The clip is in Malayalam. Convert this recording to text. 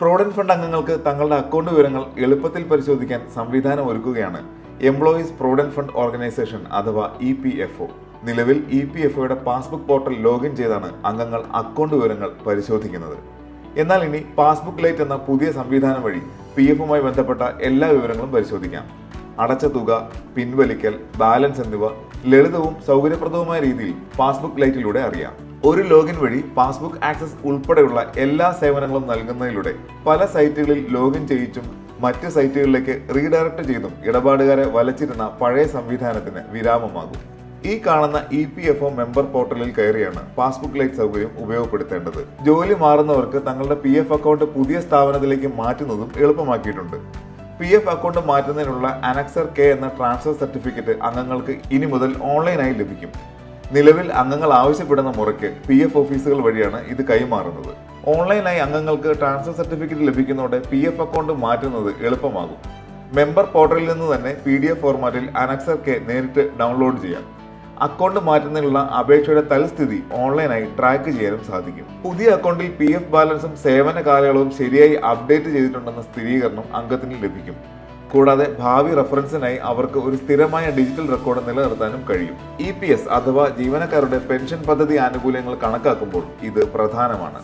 പ്രോവിഡന്റ് ഫണ്ട് അംഗങ്ങൾക്ക് തങ്ങളുടെ അക്കൗണ്ട് വിവരങ്ങൾ എളുപ്പത്തിൽ പരിശോധിക്കാൻ സംവിധാനം ഒരുക്കുകയാണ്. എംപ്ലോയീസ് പ്രോവിഡന്റ് ഫണ്ട് ഓർഗനൈസേഷൻ അഥവാ ഇ പി എഫ് ഒ നിലവിൽ ഇ പി എഫ് ഒയുടെ പാസ്ബുക്ക് പോർട്ടൽ ലോഗിൻ ചെയ്താണ് അംഗങ്ങൾ അക്കൗണ്ട് വിവരങ്ങൾ പരിശോധിക്കുന്നത്. എന്നാൽ ഇനി പാസ്ബുക്ക് ലൈറ്റ് എന്ന പുതിയ സംവിധാനം വഴി പി എഫുമായി ബന്ധപ്പെട്ട എല്ലാ വിവരങ്ങളും പരിശോധിക്കാം. അടച്ച തുക പിൻവലിക്കൽ ബാലൻസ് എന്നിവ ലളിതവും സൗകര്യപ്രദവുമായ രീതിയിൽ പാസ്ബുക്ക് ലൈറ്റിലൂടെ അറിയാം. ഒരു ലോഗിൻ വഴി പാസ്ബുക്ക് ആക്സസ് ഉൾപ്പെടെയുള്ള എല്ലാ സേവനങ്ങളും നൽകുന്നതിലൂടെ പല സൈറ്റുകളിൽ ലോഗിൻ ചെയ്യിച്ചും മറ്റ് സൈറ്റുകളിലേക്ക് റീഡയറക്ട് ചെയ്തും ഇടപാടുകാരെ വലച്ചിരുന്ന പഴയ സംവിധാനത്തിന് വിരാമമാകും. ഈ കാണുന്ന E P F O member പോർട്ടലിൽ കയറിയാണ് പാസ്ബുക്ക് ലൈറ്റ് സൗകര്യം ഉപയോഗപ്പെടുത്തേണ്ടത്. ജോലി മാറുന്നവർക്ക് തങ്ങളുടെ പി എഫ് അക്കൗണ്ട് പുതിയ സ്ഥാപനത്തിലേക്ക് മാറ്റുന്നതും എളുപ്പമാക്കിയിട്ടുണ്ട്. പി എഫ് അക്കൗണ്ട് മാറ്റുന്നതിനുള്ള അനക്സർ കെ എന്ന ട്രാൻസ്ഫർ സർട്ടിഫിക്കറ്റ് അംഗങ്ങൾക്ക് ഇനി മുതൽ ഓൺലൈനായി ലഭിക്കും. നിലവിൽ അംഗങ്ങൾ ആവശ്യപ്പെടുന്ന മുറയ്ക്ക് പി എഫ് ഓഫീസുകൾ വഴിയാണ് ഇത് കൈമാറുന്നത്. ഓൺലൈനായി അംഗങ്ങൾക്ക് ട്രാൻസ്ഫർ സർട്ടിഫിക്കറ്റ് ലഭിക്കുന്നതോടെ പി എഫ് അക്കൗണ്ട് മാറ്റുന്നത് എളുപ്പമാകും. മെമ്പർ പോർട്ടലിൽ നിന്ന് തന്നെ പി ഡി എഫ് ഫോർമാറ്റിൽ അനക്സർ കെ നേരിട്ട് ഡൗൺലോഡ് ചെയ്യാം. അക്കൗണ്ട് മാറ്റുന്നതിനുള്ള അപേക്ഷയുടെ തൽസ്ഥിതി ഓൺലൈനായി ട്രാക്ക് ചെയ്യാനും സാധിക്കും. പുതിയ അക്കൗണ്ടിൽ പി എഫ് ബാലൻസും സേവന കാലയളവും ശരിയായി അപ്ഡേറ്റ് ചെയ്തിട്ടുണ്ടെന്ന സ്ഥിരീകരണം അംഗത്തിന് ലഭിക്കും. കൂടാതെ ഭാവി റഫറൻസിനായി അവർക്ക് ഒരു സ്ഥിരമായ ഡിജിറ്റൽ റെക്കോർഡ് നിലനിർത്താനും കഴിയും. ഇ പി എസ് അഥവാ ജീവനക്കാരുടെ പെൻഷൻ പദ്ധതി ആനുകൂല്യങ്ങൾ കണക്കാക്കുമ്പോൾ ഇത് പ്രധാനമാണ്.